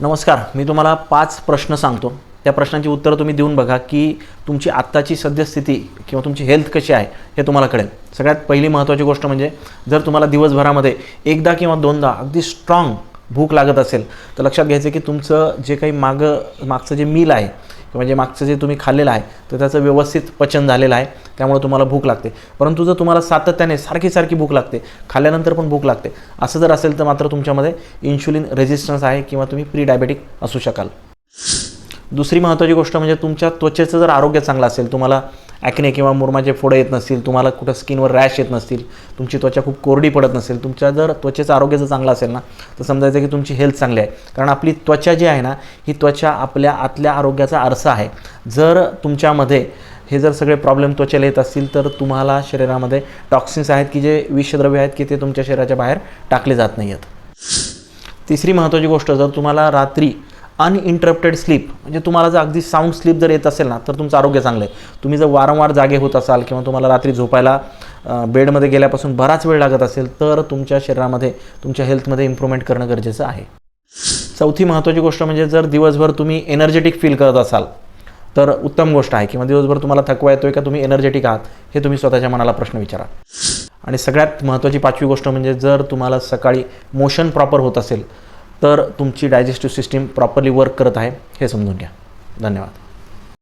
नमस्कार मी तुम्हाला पाच प्रश्न सांगतो. त्या प्रश्नांची उत्तरं तुम्ही देऊन बघा की तुमची आत्ताची सद्यस्थिती किंवा तुमची हेल्थ कशी आहे हे तुम्हाला कळेल. सगळ्यात पहिली महत्त्वाची गोष्ट म्हणजे जर तुम्हाला दिवसभरामध्ये एकदा किंवा दोनदा अगदी स्ट्रॉंग भूक लागत असेल तर लक्षात घ्यायचं की तुमचं जे काही मागं मागचं जे मील आहे किंवा मागचं जे तुम्ही खाल्लेलं आहे तर त्याचं व्यवस्थित पचन झालेलं आहे त्यामुळे तुम्हाला भूक लागते. परंतु जर तुम्हाला सातत्याने सारखी सारखी भूक लागते खाल्ल्यानंतर पण भूक लागते असं जर असेल तर मात्र तुमच्यामध्ये इन्शुलिन रेझिस्टन्स आहे किंवा तुम्ही प्री डायबेटिक असू शकाल. दुसरी महत्त्वाची गोष्ट म्हणजे तुमच्या त्वचेचं जर आरोग्य चांगलं असेल तुम्हाला ॲक्ने किंवा मुरमाचे फोडं येत नसतील तुम्हाला कुठं स्किनवर रॅश येत नसतील तुमची त्वचा खूप कोरडी पडत नसेल तुमच्या जर त्वचेचं आरोग्य जर चांगलं असेल ना तर समजायचं की तुमची हेल्थ चांगली आहे. कारण आपली त्वचा जी आहे ना ही त्वचा आपल्या आतल्या आरोग्याचा आरसा आहे. जर तुमच्यामध्ये हे जर सगळे प्रॉब्लेम त्वचेला येत असतील तर तुम्हाला शरीरामध्ये टॉक्सिन्स आहेत की जे विषद्रव्य आहेत की ते तुमच्या शरीराच्या बाहेर टाकले जात नाही आहेत तिसरी महत्त्वाची गोष्ट जर तुम्हाला रात्री अनइंटरप्टेड स्लीप म्हणजे तुम्हाला जर अगदी साऊंड स्लीप जर येत असेल ना तर तुमचं आरोग्य चांगलं आहे. तुम्ही जर वारंवार जागे होत असाल किंवा तुम्हाला रात्री झोपायला बेडमध्ये गेल्यापासून बराच वेळ लागत असेल तर तुमच्या शरीरामध्ये तुमच्या हेल्थमध्ये इम्प्रूव्हमेंट करणं गरजेचं आहे. चौथी महत्त्वाची गोष्ट म्हणजे जर दिवसभर तुम्ही एनर्जेटिक फील करत असाल तर उत्तम गोष्ट आहे. किंवा दिवसभर तुम्हाला थकवा येतोय का तुम्ही एनर्जेटिक आहात हे तुम्ही स्वतःच्या मनाला प्रश्न विचारा. आणि सगळ्यात महत्त्वाची पाचवी गोष्ट म्हणजे जर तुम्हाला सकाळी मोशन प्रॉपर होत असेल तर तुमची डायजेस्टिव्ह सिस्टीम प्रॉपरली वर्क करत आहे हे समजून घ्या. धन्यवाद.